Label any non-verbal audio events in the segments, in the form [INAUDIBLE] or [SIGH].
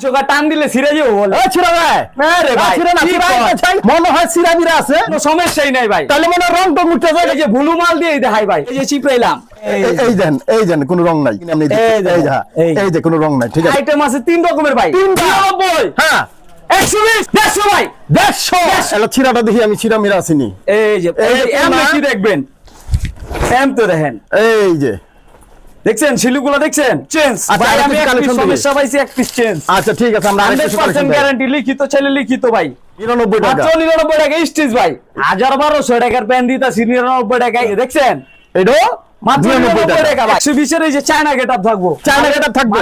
চোখা টান দিলে ছিঁড়ে যাব বলে। ছিড়া ভাই। না রে ভাই, ছিড়া না কি ছিড়া মনে হয় ছিড়া বিরা আছে। কোনো সমস্যাই নাই ভাই। তাহলে মনে রং টং উঠতে যায়। যে ভুলু মাল দিয়ে দেখাই ভাই। এই যে চিপড়াইলাম এই- দেন এই দেন কোনো রং নাই। আপনি এই যে, হ্যাঁ, এই। এই যে কোনো রং নাই ঠিক আছে। আইটেম আছে তিন রকমের ভাই। হ্যাঁ। আমি ছিড়া মেরা আসিনি এই যে। দেখবেন? এম তো দেখেন। এই যে। দেখছেন? শিলুগুলো দেখছেন? চেঞ্জ আচ্ছা, ভাই আমি সমস্যা পাইছি এক পিস চেঞ্জ আচ্ছা ঠিক আছে আমরা হান্ড্রেড পার্সেন্ট গ্যারান্টি লিখিত ছেলে লিখিত ভাই। নিরানব্বই টাকা। মাত্র নিরানব্বই টাকা স্টিচ ভাই। হাজার বারোশো টাকার প্যান্ট দিতাছি 99 টাকায়। দেখছেন? এটাও এই যে চায়না গেট থাকব। চায়না getup থাকবে।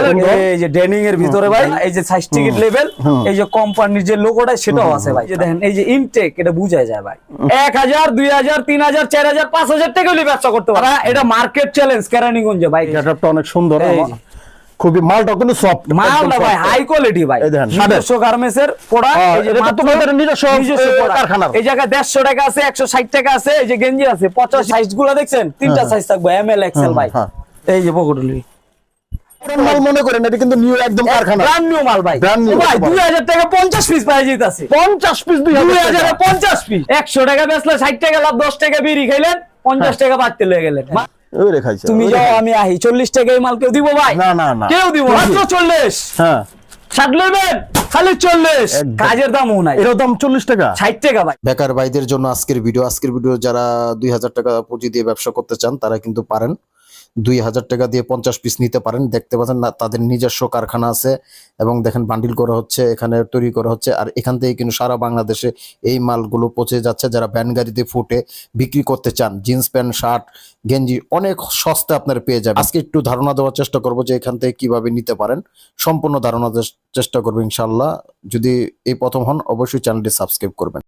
এই যে ডেনিং এর ভিতরে ভাই এই যে সাইজ টিকিট লেভেল এই যে কোম্পানির যে লোগোটা সেটাও আছে ভাই। দেখেন এই যে ইনটেক এটা বুঝা যায় ভাই। এক হাজার দুই হাজার তিন হাজার চার হাজার পাঁচ হাজার টাকা ব্যবসা করতে পারা এটা মার্কেট চ্যালেঞ্জ কেরানীগঞ্জে ভাই। গেটআপটা অনেক সুন্দর। খুবই মালটা কিন্তু সফট মালটা ভাই হাই কোয়ালিটি ভাই। নিজস্ব হ্যাঁ, এই নিজস্ব, product। কারখানার। এই জায়গায় দেড়শো টাকা আছে একশো ষাট টাকা আছে এই যে গেঞ্জি আছে পঞ্চাশ সাইজগুলো দেখছেন? তিনটা সাইজ থাকবে এম এল এক্সেল ভাই। হ্যাঁ। এই যে পকটুলি মাল মনে করেন এটা কিন্তু নিউ একদম কারখানা। ব্র্যান্ড নিউ মাল ভাই। ভাই মাল। দুই হাজার টাকা পঞ্চাশ পিস পাই যেতেছে। পঞ্চাশ পিস দুই দুই হাজার হাজারে পঞ্চাশ পিস একশো টাকা বেচলে ষাট টাকা লাভ দশ টাকা বিড়ি খাইলেন পঞ্চাশ টাকা বাড়তে লেগে গেলেন। ওই রেখাইছে তুমি যাও আমি আহি। চল্লিশ টাকা এই মাল কেউ দিব ভাই? না, না, না। কেউ দিব মাত্র চল্লিশ। হ্যাঁ। ষাট নেবেন খালি চল্লিশ। কাজের দামও নাই। এর দাম চল্লিশ টাকা? ষাট টাকা ভাই। বেকার ভাইদের জন্য আজকের ভিডিও আজকের ভিডিও যারা দুই হাজার টাকা পুঁজি দিয়ে ব্যবসা করতে চান তারা কিন্তু পারেন। দুই হাজার টাকা দিয়ে পঞ্চাশ পিস নিতে পারেন। দেখতে পাচ্ছেন না, তাদের নিজস্ব কারখানা আছে এবং দেখেন বান্ডিল করা হচ্ছে, এখানে তৈরি করা হচ্ছে। আর এখান থেকে কিন্তু সারা বাংলাদেশে এই মালগুলো পচে যাচ্ছে। যারা ভ্যান গাড়িতে ফুটে বিক্রি করতে চান, জিন্স প্যান্ট, শার্ট, গেঞ্জি, অনেক সস্তা আপনার পেয়ে যাবেন। আজকে একটু ধারণা দেওয়ার চেষ্টা করব যে এখান থেকে কীভাবে নিতে পারেন। সম্পূর্ণ ধারণা চেষ্টা করব ইনশাল্লাহ যদি এই প্রথম হন, অবশ্যই চ্যানেলটি সাবস্ক্রাইব করবেন।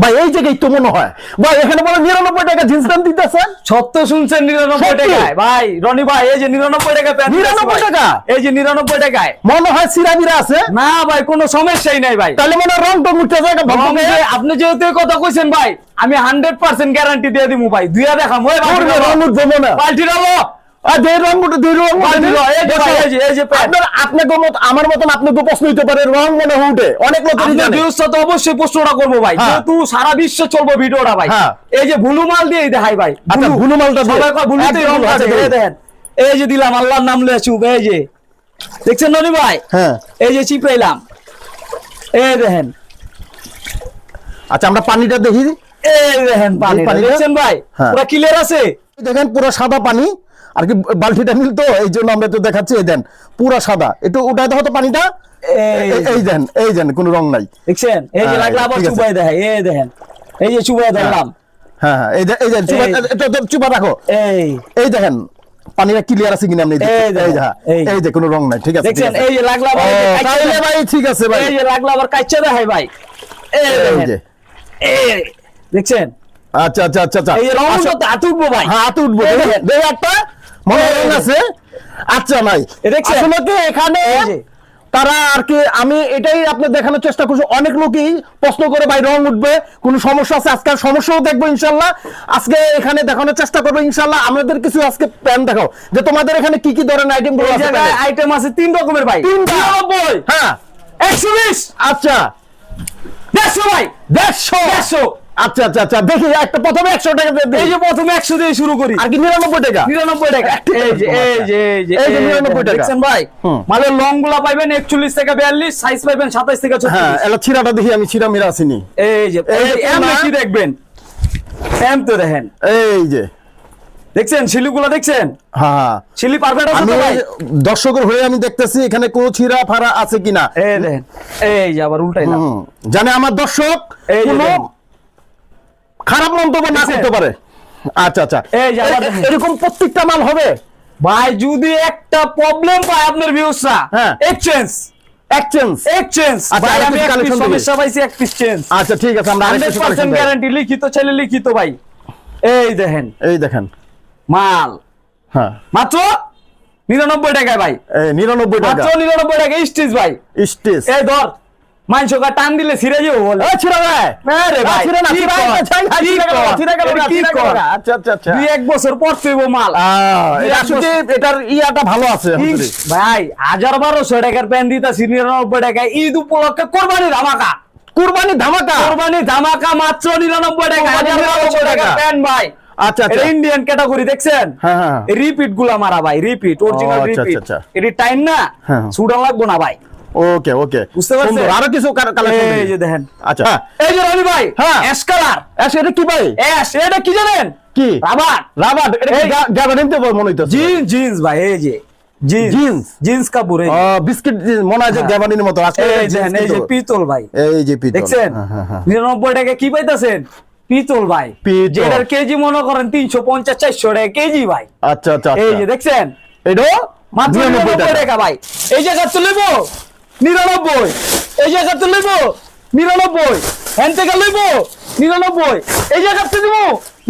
ভাই এই জায়গায় তো মনে হয়। ভাই এখানে বলে নিরানব্বই টাকা জিন্স প্যান্ট দিতেছেন? সত্য শুনছেন নিরানব্বই? টাকায়। ভাই রনি ভাই এই যে নিরানব্বই টাকা প্যান্ট 99 টাকা? এই যে নিরানব্বই টাকায়। মনে হয় সিরা বিরা আছে? না ভাই কোনো সমস্যাই নাই ভাই। তাহলে মনে রং টং উঠতে যায় আপনি যেহেতু কথা কইছেন ভাই আমি হান্ড্রেড পার্সেন্ট গ্যারান্টি দিয়ে দিব ভাই। দুইয়া দেখাম পাল্টি আমার মতন প্রশ্ন হইতে পারে রং মনে উঠে। অনেক অবশ্যই প্রশ্নটা করব ভাই হ্যাঁ। যেহেতু সারা বিশ্ব চলবো ভিডিওটা ভাই। এই যে দিয়ে দেখাই ভাই আচ্ছা, দেখুন। এই যে দিলাম আল্লাহর নাম লয়ে চুপ এই যে। দেখছেন ননি ভাই? হ্যাঁ। এই যে চিপড়াইলাম এই দেখেন। আচ্ছা আমরা পানিটা দেখি। এই দেখেন পানি? দেখছেন ভাই? হ্যাঁ। পুরো ক্লিয়ার আছে? দেখেন পুরো সাদা পানি। আর কি বালতিটা নীল তো এই জন্য আমরা তো দেখাচ্ছি এই দেন পুরো সাদা। একটু উঠাই দেখো তো পানিটা। এই। দেন এই দেন কোনো রং নাই। দেখছেন? এই যে হ্যাঁ, লাগল আবার চুবাই দেখাই এই দেখেন। এই যে চুবাই ধরলাম। হ্যাঁ হ্যাঁ এই দেন এটা চুপা রাখো এই। এই দেখেন পানিটা ক্লিয়ার আছে কিনা আপনি এই যে হ্যাঁ, এই। এই যে কোনো রং নাই ঠিক আছে দেখছেন? এই যে লাগল। ভাই ঠিক আছে ভাই। এই যে লাগল আবার দেখাই ভাই। এই এই যে। এই দেখছেন? আচ্ছা আচ্ছা আচ্ছা আচ্ছা। এই রং আচ্ছা, তো হাত উঠবো ভাই। হাতে উঠবো। দেখেন। একটা। হয়। আছে? আচ্ছা নাই। আসলে কি এখানে তারা আর কি আমি এটাই আপনার দেখানোর চেষ্টা করছি। অনেক লোকই প্রশ্ন করে ভাই রং উঠবে? কোন সমস্যা আছে? আজকে সমস্যাও দেখব ইনশাল্লাহ। আজকে এখানে দেখানোর চেষ্টা করব ইনশাল্লাহ। আমাদের কিছু আজকে প্ল্যান দেখাও। যে তোমাদের এখানে কি কি ধরনের আইটেমগুলো আছে আইটেম আছে তিন রকমের ভাই? নিরানব্বই হ্যাঁ। একশো বিশ। আচ্ছা। দেড়শো ভাই। দেড়শো? দেড়শো। আচ্ছা আচ্ছা আচ্ছা দেখি একটা প্রথমে একশো টাকা এই যে প্রথমে একশো দিয়ে শুরু করি আর কি নিরানব্বই টাকা নিরানব্বই টাকা এই যে এই যে এই 99 টাকা। দেখছেন ভাই লংগুলা পাইবেন একচল্লিশ থেকে বিয়াল্লিশ সাইজ পাইবেন সাতাইশ থেকে হ্যাঁ দেখি আমি মেরা আসিনি এই যে এম কি দেখবেন এম তো দেখেন এই যে দেখছেন শিলুগুলা দেখছেন হ্যাঁ শিলি পারফেক্ট আছে ভাই দর্শকের হয়ে আমি দেখতেছি এখানে কোনো ছিঁড়া ফাড়া আছে কিনা এই দেখেন এই যে আবার উল্টাইলাম জানে আমার দর্শক এই। খারাপ মন্তব্য না করতে পারে। আচ্ছা আচ্ছা। এই যে। এরকম প্রত্যেকটা মাল হবে। ভাই যদি একটা প্রবলেম পায় আপনার ভিউসরা হ্যাঁ। এক্সচেঞ্জ এক্সচেঞ্জ এক্সচেঞ্জ আচ্ছা, ভাই আমি এক পিস সমস্যা পাইছি এক পিস চেঞ্জ আচ্ছা ঠিক আছে আমরা আরেকটু হান্ড্রেড collection পার্সেন্ট দেখাই। গ্যারান্টি লিখিত ছেলে লিখিত ভাই। এই দেখেন। এই দেখেন। মাল। হ্যাঁ। মাত্র নিরানব্বই টাকায় ভাই। এই নিরানব্বই টাকা। মাত্র নিরানব্বই টাকা স্টিচ ভাই। এই ধর। মাংসকা টান দিলে ছিঁড়ে যাব বলে এ, ছিঁড়া ভাই হ্যাঁ রে ভাই, ছিঁড়া না ছিঁড়া? না, ছিঁড়া গেল? ছিঁড়া গেল না, কি ছিঁড়া গেল কর? আচ্ছা আচ্ছা আচ্ছা দুই এক বছর পর তুইব মাল আসলে এটার ইয়াটা ভালো আছে ভাই হাজার বারোশো টাকার প্যান দিতাছি নিরানব্বই টাকা ঈদ উপলক্ষে কোরবানি ধামাকা কুরবানি ধামাকা কোরবানি ধামাকা মাত্র নিরানব্বই টাকা হাজার বারোশো 99 টাকা। প্যান ভাই আচ্ছা আচ্ছা ইন্ডিয়ান ক্যাটাগরি দেখছেন হ্যাঁ, হ্যাঁ। রিপিটগুলা মারা ভাই রিপিট অরিজিনাল ও, রিপিট। এটি টাইম না হ্যাঁ। সুডা লাগবো না ভাই ওকে ওকে বুঝতে পারছেন? আরও কিছু কালেকশন এই যে দেখেন। আচ্ছা। হ্যাঁ। এই যে রনি ভাই হ্যাঁ। অ্যাশ কালার আচ্ছা, এটা কি ভাই? অ্যাশ এটা কি জানেন? কি? রাবার রাবার এটা এই- গ্যাবারিন তো মনে হইতেছে। জিন্স জিন্স ভাই এই যে। Jeans jeans? কাপড় এই বিস্কিট মনে হয় হ্যাঁ। মতো। আজকে এই দেখেন এই যে পিতল ভাই। এই যে পিতল। দেখছেন? হ্যাঁ, হ্যাঁ, হ্যাঁ। টাকা কি পাইতেছেন? পিতল ভাই। যেটার কেজি মনে করেন তিনশো পঞ্চাশ চারশো টাকা কেজি ভাই। আচ্ছা আচ্ছা এই আচ্ছা। যে দেখছেন? এটাও মাত্র 99 টাকা। ভাই। এই জায়গা লইব নিরানব্বই। এই জায়গা তো লইব নিরানব্বই। হ্যান থেকে লইব নিরানব্বই। এই জায়গা তো দিব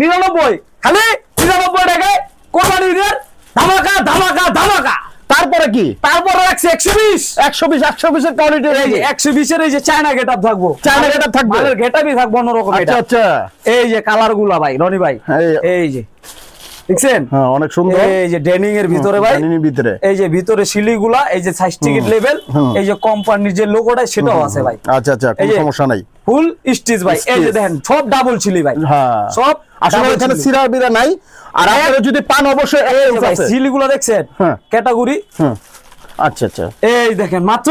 নিরানব্বই। খালি নিরানব্বই টাকায় কোরবানি ঈদের ধামাকা ধামাকা ধামাকা। তারপরে কি? তারপরে রাখছে একশো বিশ। একশো বিশ একশো বিশের কোয়ালিটি একশো বিশের এই যে চায়না গেট আপ থাকব। চায়না getup থাকবে? মালের গেট আপই থাকব অন্যরকম আচ্ছা আচ্ছা। এই যে কালারগুলা ভাই রনি ভাই। এই যে। দেখছেন? হ্যাঁ অনেক সুন্দর। এই যে ডেনিং এর ভিতরে ভাই জানিনি ভিতরে। এই যে ভিতরে সিলিগুলা এই যে সাইজ টিকিট লেভেল এই যে কোম্পানির যে লোগোটা সেটাও আছে ভাই। আচ্ছা আচ্ছা কোনো সমস্যা নাই। ফুল স্টিচ ভাই। এই যে দেখেন সব ডাবল ছিলি ভাই। হ্যাঁ। সব আসলে এখানে সিরা বিরা নাই। আর আপনারা যদি পান অবশ্যই এই ভাই আছে। দেখছেন? হ্যাঁ। ক্যাটাগরি আচ্ছা আচ্ছা। এই দেখেন মাত্র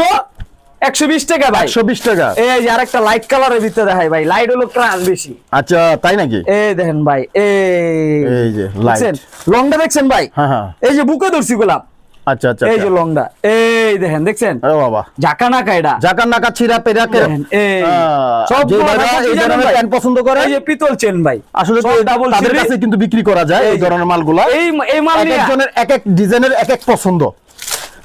একশো বিশ টাকা ভাই। টাকা। এই যে আরেকটা লাইট কালারের ভিতরে দেখাই ভাই লাইট হলো ক্রাশ বেশি। আচ্ছা তাই নাকি? এই দেখেন ভাই এই। এই যে লাইট লংটা দেখছেন ভাই? হ্যাঁ হ্যাঁ। এই যে বুকে ধরছি গোলাপ। আচ্ছা আচ্ছা এই যে। এই দেখেন দেখছেন? ও বাবা। জাকা না কায়দা। জাকার নাকা ছিরা পেরাকে দেখেন, এই। সব সবগুলো ভাইরা ভাই এই ধরনের ভাই? পছন্দ করে এই যে পিতল চেন ভাই। আসলে তাদের কাছে কিন্তু বিক্রি করা যায় এই এই ধরনের মালগুলা। এই এই মাল নিয়ে একজনের এক এক ডিজাইনের এক এক পছন্দ।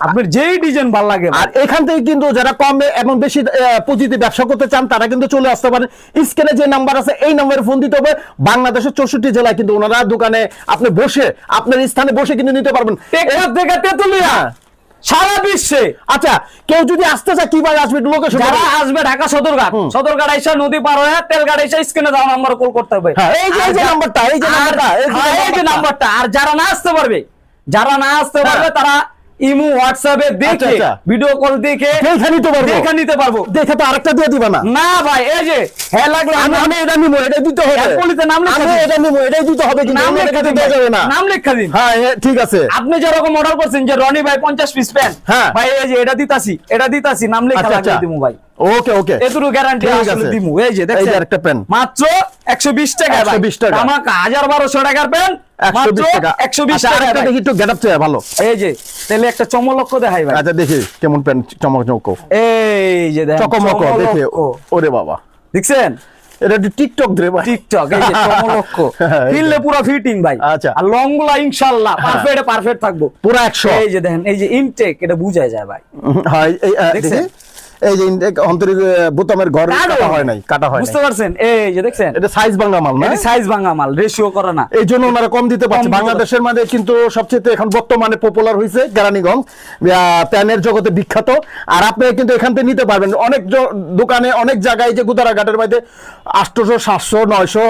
আপনার যেই ডিজাইন ভালো লাগে আর এখান থেকে কিন্তু যারা কম এবং বেশি পুঁজিতে ব্যবসা করতে চান তারা কিন্তু চলে আসতে পারেন। স্ক্রিনে যে নাম্বার আছে এই নাম্বারে ফোন দিতে হবে। বাংলাদেশের চৌষট্টি জেলায় কিন্তু ওনারা দোকানে আপনি বসে আপনার স্থানে বসে কিন্তু নিতে পারবেন। থেকে তেতুলিয়া। হ্যাঁ। সারা বিশ্বে। আচ্ছা কেউ যদি আসতে চায় কীভাবে আসবে? লোকেশন যারা আসবে ঢাকা সদরঘাট। সদরঘাট আইসা নদী পার হয়ে তেলঘাট আইসা স্ক্রিনে দেওয়া নাম্বার কল করতে হবে। হ্যাঁ, এই যে- আর এই যে নাম্বারটা, এই যে নাম্বারটা, এই যে হ্যাঁ, নাম্বারটা। নাম্বারটা আর যারা না আসতে পারবে যারা না আসতে হ্যাঁ। পারবে তারা ইমো হোয়াটসঅ্যাপে দেখে আচ্ছা। ভিডিও কল দেখে দেখে নিতে পারব। দেখে নিতে পারব। দেখে তো আরেকটা দিয়ে দিবা না। না ভাই এই যে হ্যাঁ লাগল আমি আমি এটা নিমো এটা দিতে হবে। পলিতে নাম লেখা আমি এটা নিবো এটাই দিতে হবে কিন্তু নাম লেখা ভাই। যাবে না। নাম লেখা দিন। হ্যাঁ ঠিক আছে। আপনি যেরকম অর্ডার করছেন যে রনি ভাই পঞ্চাশ পিস প্যান্ট হ্যাঁ। ভাই এই যে এটা দিতাছি এটা দিতাছি নাম লেখা লাগাই আচ্ছা। দিমু ভাই। ওকে ওকে এতটুকু গ্যারান্টি আসলে দিমু। এই যে এই পেন মাত্র 120 টাকা 120 টাকা। আমাকে 1200 টাকার পেন একশো মাত্র বিশ টাকা 120 আচ্ছা, টাকা দেখি একটু গেট আপ চাই ভালো। এই যে তাহলে একটা চমলক্ষ দেখাই ভাই। আচ্ছা দেখি কেমন পেন চমক চমক। এই যে দেখেন চকমক দেখে। ওরে বাবা। দেখছেন? এটা টিকটক ধরে ভাই। টিকটক এই যে চমলক্ষ [LAUGHS] হ্যাঁ। ফিরলে পুরো ফিটিং ভাই। আচ্ছা। আর লংগুলা ইনশাআল্লাহ পারফেক্ট পারফেক্ট থাকব। পুরো একশো। এই যে দেখেন এই যে ইনটেক এটা বুঝাই যায় ভাই। হয় এই দেখছেন? এই যে অন্তরিক বোতামের ঘর কাটা হয় নাই কাটা হয় বুঝতে পারছেন? এই যে দেখছেন? এটা সাইজ ভাঙা মাল না? সাইজ ভাঙা মাল রেশিও করে না। এই জন্য ওনারা কম দিতে পারছে। বাংলাদেশের মধ্যে কিন্তু সবচেয়ে এখন বর্তমানে পপুলার হয়েছে কেরানীগঞ্জ প্যানের জগতে বিখ্যাত। আর আপনি কিন্তু এখান থেকে নিতে পারবেন। অনেক দোকানে অনেক জায়গায় যে গুদারাঘাটের মধ্যে আটশোশো সাতশো নয়শো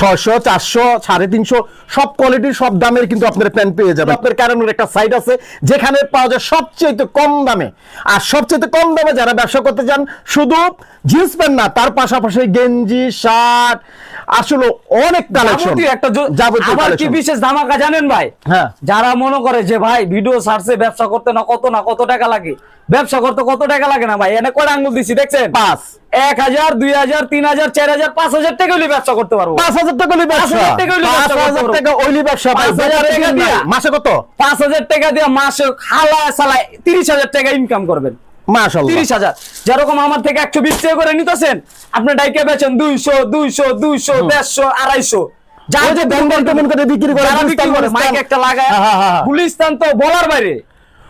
ছয়শো চারশো সাড়ে তিনশো সব কোয়ালিটির সব দামের কিন্তু আপনার প্যান্ট পেয়ে যাবেন। আপনার কারণের একটা সাইট আছে যেখানে পাওয়া যায় সবচেয়ে কম দামে। আর সবচেয়ে কম দামে যারা ব্যবসা করতে চান শুধু জিন্স প্যান্ট না তার পাশাপাশি গেঞ্জি শার্ট আসলে অনেক কালেকশন একটা যাবতীয় আবার কি বিশেষ ধামাকা জানেন ভাই? হ্যাঁ। যারা মনে করে যে ভাই ভিডিও সার্চে ব্যবসা করতে না কত না কত টাকা লাগে? ব্যবসা করতে কত টাকা লাগে না ভাই? এনে কয়টা আঙ্গুল দিছি দেখছেন? পাঁচ। এক হাজার দুই হাজার তিন হাজার চার হাজার পাঁচ হাজার টাকা হলে ব্যবসা করতে পারব। পাঁচ হাজার টাকা ওইলি ব্যবসা। মাসে কত? পাঁচ হাজার টাকা দিয়ে মাসে হালায় সালায় তিরিশ হাজার টাকা ইনকাম করবেন। যেরকম আমার থেকে টাকা করে নিতেছেন আপনি ডাইকে বেচেন দুইশো দুইশো দুইশো দেড়শো আড়াইশো। যার যে যে তেমন করে বিক্রি করে, যারা বিক্রি করে, মাইক একটা লাগায় হ্যাঁ, হ্যাঁ, হ্যাঁ। গুলিস্তান তো বলার বাইরে।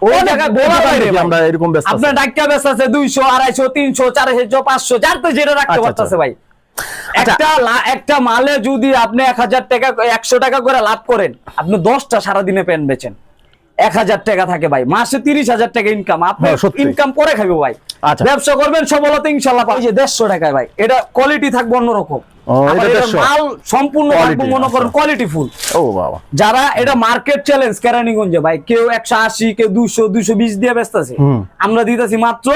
ওই অনেক বলার বাইরে আমরা এরকম ব্যস্ত আপনার ডাক্কা আছে যার তো যেটা রাখতে আচ্ছা, পারতেছে আচ্ছা। ভাই। একটা একটা মালে যদি আপনি এক হাজার টাকা একশো টাকা করে লাভ করেন আপনি দশটা সারাদিনে পেন বেচেন। এক হাজার টাকা থাকে ভাই। মাসে তিরিশ হাজার টাকা ইনকাম আপনি হ্যাঁ, ইনকাম করে খাবে ভাই। আচ্ছা। ব্যবসা করবেন সফলতা ইনশাল্লাহ পাবেন। এই যে দেড়শো টাকায় ভাই এটা কোয়ালিটি থাকবে অন্যরকম। ও, আবার এটা এটার 150 মাল সম্পূর্ণ মনে করেন। কোয়ালিটি ফুল ও বাবা। যারা এটা মার্কেট চ্যালেঞ্জ কেরানীগঞ্জে ভাই কেউ একশো আশি কেউ দুইশো দুশো বিশ দিয়ে ব্যস্ত আছে। আমরা দিতেছি মাত্র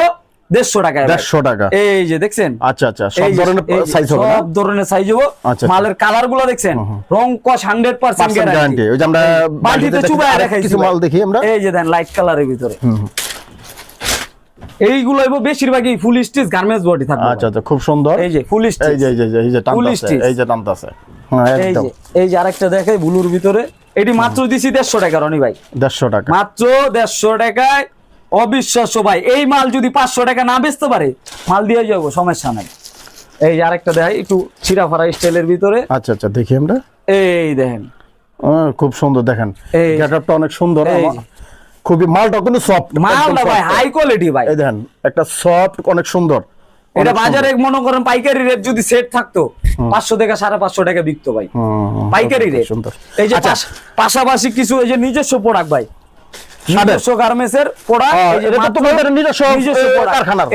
দেড়শো টাকায় দেড়শো টাকা। এই যে দেখছেন? আচ্ছা আচ্ছা সব ধরনের সাইজ হবে সব ধরনের সাইজ হব। আচ্ছা, মালের কালারগুলো দেখছেন রং কস হান্ড্রেড পার্সেন্ট পার্সেন্ট গ্যারান্টি ওই যে আমরা বালতিতে বালতিতে চুবায় আরেক কিছু মাল দেখি আমরা। এই যে দেন লাইট কালারের ভিতরে। এইগুলো হইবো বেশিরভাগই ফুল স্টিচ গার্মেন্টস বডি থাকবে আচ্ছা আচ্ছা খুব সুন্দর। এই যে ফুল এই স্টিচ যে এই যে এই যে টানতাছে এই যে টানতাছে হ্যাঁ এই একদম। যে এই যে আরেকটা দেখাই ব্লুর ভিতরে। এটি মাত্র দিছি দেড়শো টাকা রনি ভাই। দেড়শো টাকা। মাত্র দেড়শো টাকায় অবিশ্বাস্য ভাই। এই মাল যদি পাঁচশো টাকা না বেচতে পারে মাল দিয়ে যাব সমস্যা নাই। এই যে আরেকটা দেখাই একটু ছিড়াফাড়া স্টাইলের ভিতরে। আচ্ছা আচ্ছা দেখি আমরা। এই দেখেন। খুব সুন্দর দেখেন। গেটআপটা অনেক সুন্দর খুবই মালটা কিন্তু সফট মালটা ভাই হাই কোয়ালিটি ভাই। এই দেখেন একটা সফট অনেক সুন্দর এটা বাজারে মনে করেন পাইকারি রেট যদি সেট থাকতো পাঁচশো টাকা সাড়ে পাঁচশো টাকা বিকতো ভাই। পাইকারি রেট সুন্দর। এই যে আচ্ছা, পাশাপাশি কিছু এই যে নিজস্ব প্রোডাক্ট ভাই। শার্টের? নিজস্ব প্রোডাক্ট আহ, এটা তো তোমাদের নিজস্ব, এ,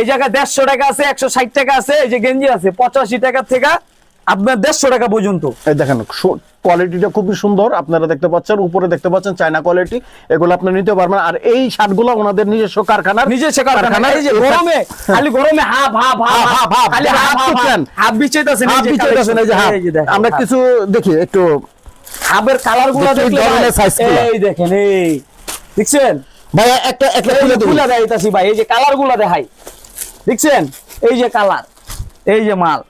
এই জায়গায় দেড়শো টাকা আছে একশো ষাট টাকা আছে এই যে গেঞ্জি আছে পঁচাশি টাকা থেকে আপনার দেড়শো টাকা পর্যন্ত দেখেন কোয়ালিটিটা খুবই সুন্দর আপনারা দেখতে পাচ্ছেন উপরে দেখতে পাচ্ছেন চায়না কোয়ালিটি এগুলো আপনি নিতে পারবেন আর এই শার্টগুলো ওনাদের নিজস্ব কারখানার নিজস্ব কারখানা এই যে গরমে খালি গরমে half half half half, half, half. খালি হাফ হাফ হাফ করছেন। হাফ বিছাইতেছেন হাফ বিচে দেখেন, এই যে হাফ। আমরা কিছু দেখি একটু হাফের কালারগুলো দেখলে। এই দেখেন এই দেখছেন? ভাই একটা একটা খুলে দেখাইতাছি ভাই এই যে কালারগুলা দেখাই। দেখছেন? এই যে কালার এই যে মাল।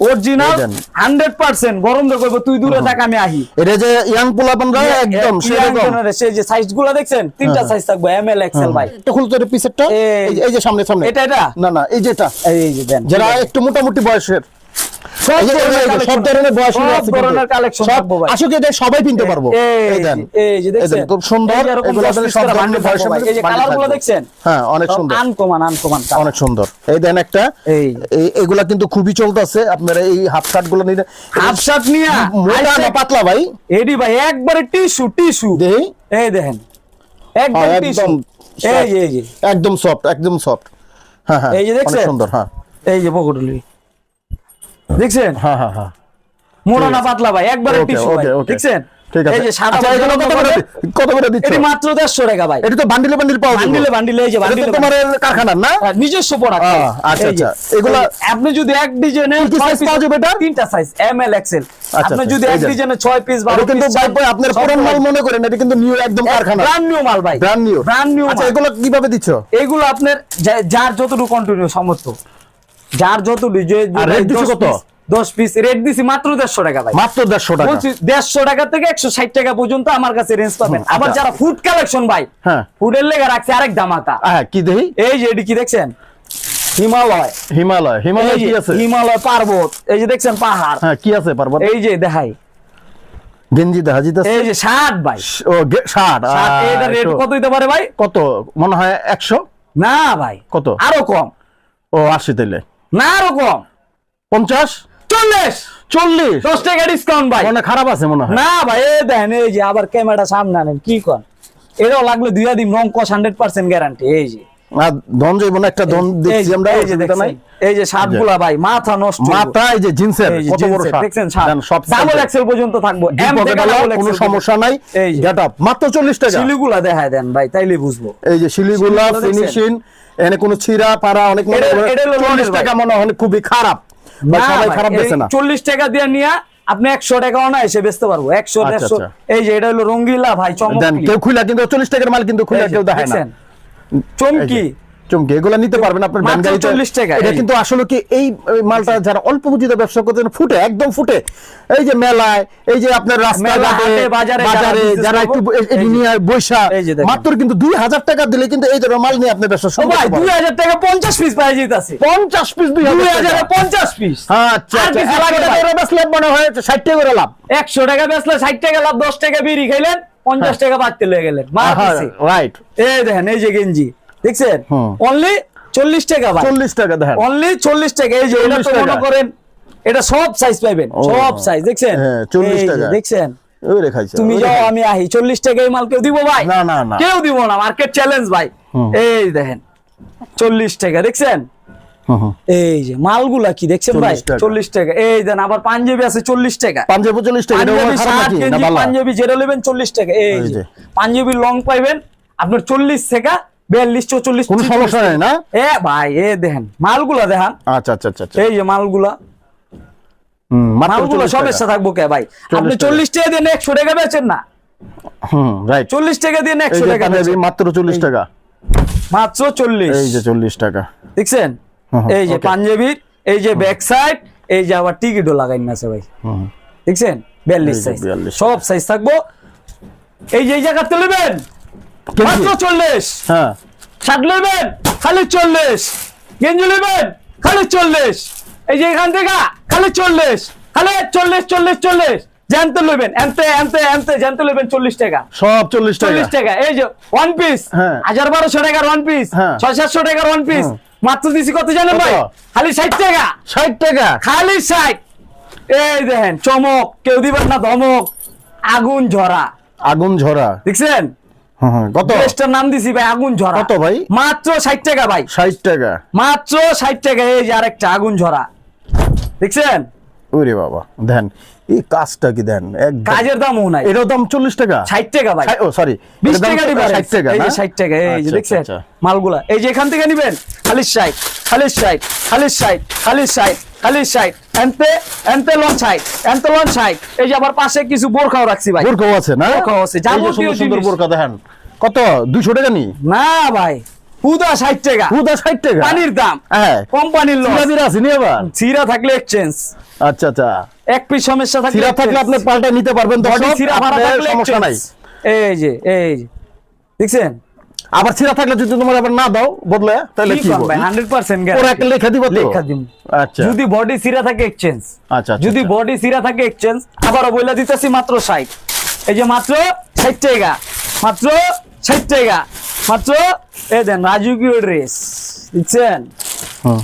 অরিজিনাল এই দেন। হান্ড্রেড পার্সেন্ট গরম তুই দূরে থাক আমি আহি। এটা যে ইয়াং পোলাপানরা একদম সেরকম। সেই যে সাইজগুলা দেখছেন? তিনটা সাইজ থাকবে এম এল এক্সেল ভাই একটা খুলতে পিসেরটা এই- যে- এই যে সামনে সামনে। এটা এটা? না না এই যেটা এই যে দেন যারা একটু মোটামুটি বয়সের। সব এই যে- এই যে- এই যে ধরনের বয়স সব ধরনের কালেকশন থাকব ভাই। আসলে এটা সবাই কিনতে পারব। এই এই দেন। এই যে দেখছেন খুব সুন্দর। এই যে এরকম এগুলো দশ সব ধরনের bundle বয়সের থাকবে ভাই। এই যে bundle কালারগুলো থাকবে। দেখছেন? হ্যাঁ অনেক সুন্দর। আনকমান আনকমান অনেক সুন্দর। এই দেন একটা। এই। এই এগুলা কিন্তু খুবই চলতেছে। আপনারা এই হাফ শার্টগুলো হাফ শার্ট নিয়ে? মোটা না পাতলা ভাই? এডি ভাই একবারে টিস্যু টিস্যু। দেহি? এই দেখেন। একদম হ্যাঁ, টিস্যু। একদম এই এই একদম সফট একদম সফট হ্যাঁ হ্যাঁ এই যে দেখছেন? সুন্দর হ্যাঁ। এই যে পকটলি। দেখছেন? হ্যাঁ হ্যাঁ হ্যাঁ। মোটা না পাতলা ভাই একবারে টিস্যু ভাই দেখছেন? ঠিক আছে। এই যে সাদা আচ্ছা, কত করে কত করে দিচ্ছ? এটি মাত্র 150 টাকা ভাই। এটা তো বান্ডিলে বান্ডিল পাওয়া যাবে। বান্ডিলে বান্ডিলে এই যে বান্ডিলে তোমার কারখানার না? নিজস্ব প্রোডাক্ট আহ, আচ্ছা, আচ্ছা। এগুলা- আপনি যদি এক ডিজাইনে কি size পাওয়া যাবে এটা? তিনটা সাইজ এম এল এক্সেল আচ্ছা, আপনি আচ্ছা, যদি এক। ডিজাইনে 6 পিস 12 এটা কিন্তু ভাই ভাই আপনার পুরান মাল মনে করেন এটা কিন্তু নিউ একদম কারখানা। ব্র্যান্ড নিউ মাল ভাই। ব্র্যান্ড নিউ ব্র্যান্ড নিউ আচ্ছা এগুলো কীভাবে দিচ্ছ? এগুলো আপনার যার যতটুকু কন্টিনিউ সমর্থ। যার যত আর কত? দশ পিস রেট দিছি মাত্র দেড়শো টাকা ভাই। মাত্র দেড়শো টাকা। দেড়শো টাকা থেকে একশো ষাট টাকা পর্যন্ত আমার কাছে রেঞ্জ পাবেন। আবার আচ্ছা। যারা ফুড কালেকশন ভাই হ্যাঁ। ফুডের লেগে রাখছে আরেক দামাকা হ্যাঁ কি দেহি এই যে এটি কি দেখছেন? হিমালয়। হিমালয়। হিমালয় কি আছে? হিমালয় পার্বত। এই যে দেখছেন পাহাড়। হ্যাঁ কি আছে পার্বত? এই যে দেখাই। গেঞ্জি দেখা যেতেছে এই যে ষাট ভাই। ও গে- ষাট। ষাট আহ, এটা রেট কত দিতে পারে ভাই? কত? মনে হয় একশো? না ভাই। কত? আরও কম। ও আশি তেলে না পঞ্চাশ? চল্লিশ। চল্লিশ। দশ টাকা ডিসকাউন্ট ভাই। মনে খারাপ আছে মনে হয়। না ভাই এই দেখেন এই যে আবার ক্যামেরা সামনে আনেন কি কর এটাও লাগল দুই দিন রং কস হান্ড্রেড পার্সেন্ট গ্যারান্টি এই যে। ধন যাইব না একটা ধন দেখছি আমরা এই যে অসুবিধা নাই দেখছেন, এই যে শার্টগুলা ভাই মাথা নষ্ট। মাথা এই যে জিন্সের কত বড় জিন্সের, দেখছেন শার্ট সব ডাবল এক্সেল পর্যন্ত থাকব। দুই থেকে কোনো সমস্যা নাই। এই যে। গেট আপ মাত্র চল্লিশ টাকা। শিলিগুলা দেখায় দেন ভাই তাইলে বুঝব। এই যে শিলিগুলা ফিনিশিং এনে কোনো ছিঁড়া পাড়া অনেক মনে এটা- করে এটা হলো চল্লিশ লন্ডের টাকা মনে হয় খুবই খারাপ। বা সবাই খারাপ বেছে না। চল্লিশ টাকা দিয়ে নিয়ে আপনি একশো টাকাও না এসে বেচতে পারব। একশো আচ্ছা, দেড়শো। আচ্ছা। এই যে এটা হলো রঙ্গিলা ভাই চমক কেউ খুলে কিন্তু চল্লিশ টাকার মাল কিন্তু খুলে কেউ দেখে না। চমকি। চমকে এগুলো নিতে পারবেন আপনার মাত্র গাড়িতে। 40 টাকা, এটা কিন্তু আসলে কি এই মালটা যারা অল্প পুঁজিতে ব্যবসা ফুটে একদম ফুটে। এই যে মেলায় এই যে আপনার রাস্তাঘাটে বাজারে যারা বাজারে যারা একটু। নিয়ে বৈশা। মাত্র কিন্তু দুই হাজার টাকা দিলে কিন্তু এই ধরনের মাল নিয়ে আপনি ব্যবসা শুরু করতে পারেন হাজার টাকা পঞ্চাশ পিস পাই যেতেছে। পঞ্চাশ পিস দুই দুই হাজার হাজারে টাকা পঞ্চাশ পিস আচ্ছা আচ্ছা টাকা ভাই। করে মনে হয় ষাট টাকা করে লাভ। একশো টাকা বেচলে ষাট টাকা লাভ দশ টাকা বিড়ি খাইলেন। পঞ্চাশ টাকা বাড়তে লয়ে গেলেন রাইট এই দেখেন এই যে গেঞ্জি দেখছেন? অনলি চল্লিশ টাকা চল্লিশ টাকা দেখেন। অনলি চল্লিশ টাকা এই যে এটা তো মনে করেন এটা সব সাইজ পাইবেন সব সাইজ দেখছেন? হ্যাঁ, 40 এই যে, টাকা। দেখছেন? তুমি যাও আমি আহি চল্লিশ টাকা এই মাল কেউ দিব ভাই? না না না। কেউ দিব না মার্কেট চ্যালেঞ্জ ভাই। এই দেখেন চল্লিশ টাকা দেখছেন। এই যে মালগুলা কি দেখছেন ভাই? চল্লিশ টাকা। এই দেন আবার পাঞ্জাবি আছে চল্লিশ টাকা। পাঞ্জাবি চল্লিশ টাকা পাঞ্জাবি যেটা নেবেন চল্লিশ টাকা। এই যে। পাঞ্জাবি লং পাইবেন আপনার চল্লিশ টাকা বিয়াল্লিশ চৌচল্লিশ কোনো সমস্যা নেই না? এ ভাই এ দেখেন মালগুলা দেখান। আচ্ছা আচ্ছা আচ্ছা এই যে মালগুলা। হুম, মাত্র মালগুলো 40 সব টাকা। থাকব কে ভাই? আপনি চল্লিশ টাকা দিয়ে একশো টাকা বেচেন না? হুম রাইট চল্লিশ টাকা দিয়ে একশো টাকা মাত্র চল্লিশ টাকা। মাত্র চল্লিশ। এই যে চল্লিশ টাকা। দেখছেন? এই যে. পাঞ্জাবির এই যে ব্যাক সাইড এই যে আবার টিকিটও লাগাই আছে ভাই। দেখছেন? বিয়াল্লিশ এই যে সাইজ সব সাইজ থাকব। এই যে এই জায়গাতে নেবেন? মাত্র চল্লিশ। হ্যাঁ। শার্ট নেবেন? খালি চল্লিশ। গেঞ্জি নেবেন? খালি চল্লিশ। এই যে এখান থেকে খালি চল্লিশ। খালি চল্লিশ চল্লিশ চল্লিশ। জ্যান্ত নেবেন। এনতে এনতে এনতে জ্যান্ত নেবেন চল্লিশ টাকা। সব চল্লিশ টাকা। চল্লিশ টাকা। এই যে ওয়ান পিস হ্যাঁ। হাজার বারোশো টাকার ওয়ান পিস হ্যাঁ। ছয় সাতশো টাকার ওয়ান পিস মাত্র দিছি কত জানেন ভাই? খালি ষাট টাকা। ষাট টাকা? খালি ষাট। এই দেখেন চমক কেউ দিবেন না ধমক। আগুন ঝরা। আগুন ঝরা। দেখছেন? হুম, হুম। কত? ড্রেসটার নাম দিছি ভাই আগুন ঝরা। কত ভাই? মাত্র ষাট টাকা ভাই। ষাট টাকা। মাত্র ষাট টাকা এই যে আরেকটা আগুন ঝরা। দেখছেন? ওরে বাবা দেন। এই কাজটা কি দেন? কাজের দামও নাই। এটার দাম চল্লিশ টাকা? ষাট টাকা ভাই। ও সরি বিশ টাকা difference। ষাট টাকা এই যে টাকা এই যে আচ্ছা, দেখছেন? আচ্ছা, মালগুলা। এই যে এখান থেকে নিবেন খালি ষাট খালি ষাট খালি ষাট খালি ষাট খালি ষাট এনতে এনতে লন এনতে লন এই যে আবার পাশে কিছু বোরখাও রাখছি ভাই। বোরকাও আছে না? বোরকাও আছে, যাবতীয় সুন্দর। বোরকা দেখেন। কত? দুশো টাকা নি? না ভাই। টাকা। টাকা? পানির দাম। হ্যাঁ। কোম্পানির লস সিরা আছে নি আবার? সিরা থাকলে এক্সচেঞ্জ আচ্ছা আচ্ছা। এক পিস সমস্যা থাকলে সিরা থাকলে আপনি পাল্টা নিতে পারবেন বডি সিরা ভাড়া থাকলে সমস্যা নাই। এই যে এই যে। দেখছেন? আবার সিরা থাকলে যদি তোমার আবার না দাও বদলে তাহলে কি কি হান্ড্রেড পার্সেন্ট ওরা একটা লেখা দিব তো? লেখা দিম আচ্ছা। যদি বডি সিরা থাকে এক্সচেঞ্জ আচ্ছা আচ্ছা, যদি আচ্ছা। বডি সিরা থাকে এক্সচেঞ্জ আবারও বইলা দিতেছি মাত্র ষাট। এই যে মাত্র ষাট টাকা। মাত্র ষাট টাকা। মাত্র এই দেন রাজকীয় ড্রেস দিচ্ছেন হুম।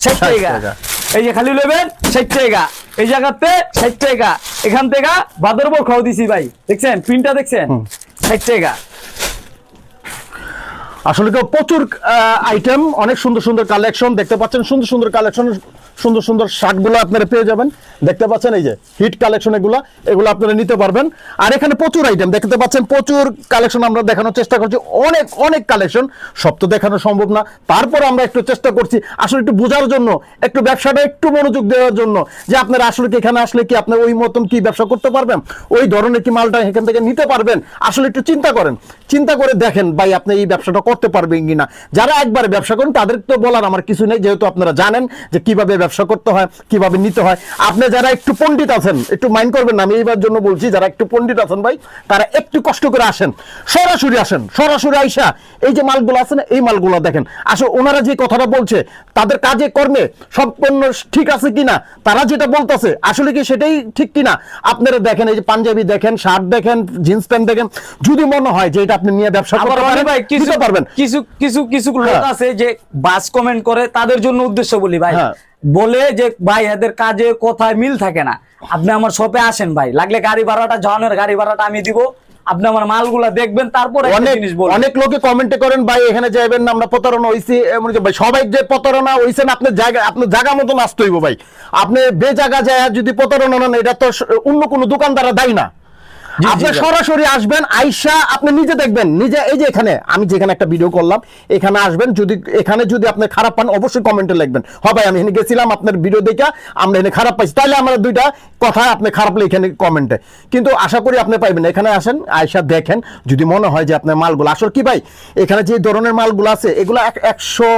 ষাট 60 টাকা। টাকা। এই যে খালি নেবেন ষাট টাকা। এই জায়গাতে ষাট টাকা। এখান থেকে বাদরবো খাও দিছি ভাই। দেখছেন? প্রিন্টটা দেখছেন? ষাট টাকা। আসলে তো প্রচুর আইটেম অনেক সুন্দর সুন্দর কালেকশন দেখতে পাচ্ছেন। সুন্দর সুন্দর কালেকশন সুন্দর সুন্দর শার্টগুলো আপনারা পেয়ে যাবেন। দেখতে পাচ্ছেন এই যে হিট কালেকশন এগুলো এগুলো আপনারা নিতে পারবেন। আর এখানে প্রচুর আইটেম দেখতে পাচ্ছেন প্রচুর কালেকশন আমরা দেখানোর চেষ্টা করছি। অনেক অনেক কালেকশন সব তো দেখানো সম্ভব না। তারপর আমরা একটু চেষ্টা করছি আসলে একটু বোঝার জন্য, একটু ব্যবসাটা একটু মনোযোগ দেওয়ার জন্য, যে আপনারা আসলে কি এখানে আসলে কি আপনি ওই মতন কি ব্যবসা করতে পারবেন? ওই ধরনের কি মালটা এখান থেকে নিতে পারবেন? আসলে একটু চিন্তা করেন। চিন্তা করে দেখেন ভাই, আপনি এই ব্যবসাটা করতে পারবেন কিনা। যারা একবার ব্যবসা করেন, তাদের তো বলার আমার কিছু নেই, যেহেতু আপনারা জানেন যে কীভাবে ব্যবসা করতে হয় কীভাবে নিতে হয়। আপনি যারা একটু পণ্ডিত আছেন একটু মাইন্ড করবেন আমি এইবার জন্য বলছি যারা একটু পণ্ডিত আছেন ভাই তারা একটু কষ্ট করে আসেন। সরাসরি আসেন সরাসরি আইসা এই যে মালগুলো আছে না এই মালগুলো দেখেন। আসলে ওনারা যে কথাটা বলছে তাদের কাজে কর্মে সম্পূর্ণ ঠিক আছে কিনা তারা যেটা বলতেছে আসলে কি সেটাই ঠিক কিনা? আপনারা দেখেন এই যে পাঞ্জাবি দেখেন শার্ট দেখেন জিন্স প্যান্ট দেখেন যদি মনে হয় যে এটা আপনি নিয়ে ব্যবসা করতে পারেন ভাই কিছু পারবেন। কিছু কিছু কিছু লোক হ্যাঁ। আছে যে বাস কমেন্ট করে তাদের জন্য উদ্দেশ্য বলি ভাই। হ্যাঁ। বলে যে ভাই এদের কাজে কোথায় মিল থাকে না? আপনি আমার শপে আসেন ভাই লাগলে গাড়ি ভাড়াটা জনের গাড়ি ভাড়াটা আমি দিব। আপনি আমার মালগুলা দেখবেন তারপরে অনেক জিনিস অনেক লোকে কমেন্টে করেন ভাই এখানে যাবেন না আমরা প্রতারণা হইছি। এমন ভাই সবাই যে প্রতারণা হইছেন আপনার জায়গা আপনার জায়গা মতো আসতে হইব ভাই। আপনি বে জায়গা যায় যদি প্রতারণা নেন এটা তো অন্য কোনো দোকানদারা দায়ী না। আপনি সরাসরি আসবেন আইসা আপনি নিজে দেখবেন। নিজে এই যে এখানে আমি যেখানে একটা ভিডিও করলাম এখানে আসবেন যদি এখানে যদি আপনি খারাপ পান অবশ্যই কমেন্টে লিখবেন। হবে আমি এখানে গেছিলাম আপনার ভিডিও দেখা আমরা এখানে খারাপ পাইছি। তাহলে আমরা দুইটা কথা আপনি খারাপ এখানে কমেন্টে কিন্তু আশা করি আপনি পাইবেন এখানে আসেন আইসা দেখেন যদি মনে হয় যে আপনার মালগুলো আসল কি ভাই এখানে যে ধরনের মালগুলো আছে এগুলো একশো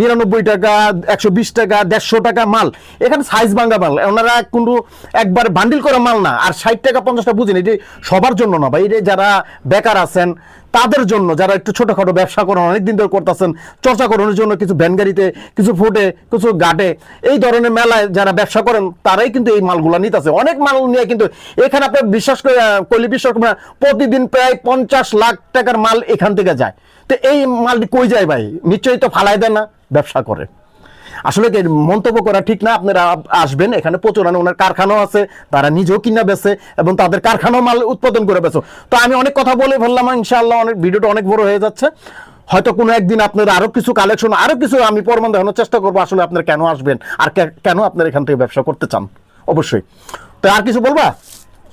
নিরানব্বই টাকা একশো বিশ টাকা দেড়শো টাকা মাল। এখানে সাইজ ভাঙ্গা মাল। ওনারা কিন্তু একবার বান্ডিল করা মাল না। আর ষাট টাকা পঞ্চাশটা বুঝেন এটি সবার জন্য না এটা যারা বেকার আছেন, তাদের জন্য, যারা একটু ছোটোখাটো ব্যবসা করেন অনেকদিন ধরে করতেছেন, চর্চা করানোর জন্য কিছু ভ্যান গাড়িতে, কিছু ফুটে, কিছু গাটে এই ধরনের মেলায় যারা ব্যবসা করেন, তারাই কিন্তু এই মালগুলো নিতেছে। অনেক মাল নিয়ে কিন্তু এখানে আপনি বিশ্বাস করে কলি বিশ্বাস করবেন প্রতিদিন প্রায় পঞ্চাশ লাখ টাকার মাল এখান থেকে যায়। তো এই মালটি কই যায় ভাই? নিশ্চয়ই তো ফালাই দেয় না, ব্যবসা করে। আসলে মন্তব্য করা ঠিক না? আপনারা আসবেন, এখানে প্রচুর ওনার কারখানাও আছে, তারা নিজেও কিনা বেছে এবং তাদের কারখানাও মাল উৎপাদন করে বেছে তো আমি অনেক কথা বলে ফেললাম, ইনশাআল্লাহ অনেক ভিডিওটা অনেক বড় হয়ে যাচ্ছে। হয়তো কোনো একদিন আপনারা আরও কিছু কালেকশন আরও কিছু আমি প্রমাণ দেখানোর চেষ্টা করব আসলে আপনার কেন আসবেন আর কেন আপনার এখান থেকে ব্যবসা করতে চান? অবশ্যই। তো আর কিছু বলবা?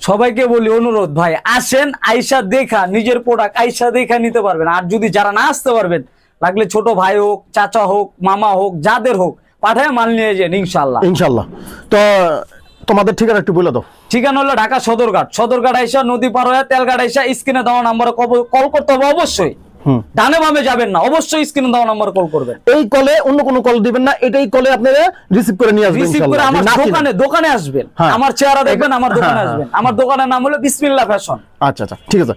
সবাইকে বলি অনুরোধ ভাই, আসেন, আইসা দেখা, নিজের প্রোডাক্ট আইসা দেখা নিতে পারবেন। আর যদি যারা না আসতে পারবেন লাগলে ছোট ভাই হোক চাচা হোক মামা হোক যাদের হোক পাঠায় মাল নিয়ে যান ইনশাল্লাহ ইনশাল্লাহ তো তোমাদের ঠিকানা একটু বলে দাও। ঠিকানা হলো ঢাকা সদরঘাট। সদরঘাট আইসা নদী পার হয়ে তেলঘাট আইসা স্ক্রিনে দেওয়া নাম্বারে কল করতে হবে অবশ্যই। ডানে বামে যাবেন না অবশ্যই স্ক্রিনে দেওয়া নাম্বার কল করবেন। এই কলে অন্য কোনো কল দিবেন না এটাই কলে আপনারা রিসিভ করে নিয়ে আসবেন রিসিভ করে আমার দোকানে দোকানে আসবেন। হ্যাঁ। আমার চেহারা দেখবেন আমার দোকানে হ্যাঁ, আসবেন। আমার দোকানের নাম হলো বিসমিল্লাহ ফ্যাশন। আচ্ছা আচ্ছা। ঠিক আছে।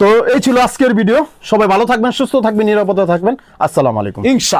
তো এই ছিল আজকের ভিডিও সবাই ভালো থাকবেন, সুস্থ থাকবেন, নিরাপদে থাকবেন। আসসালামু আলাইকুম। ইনশা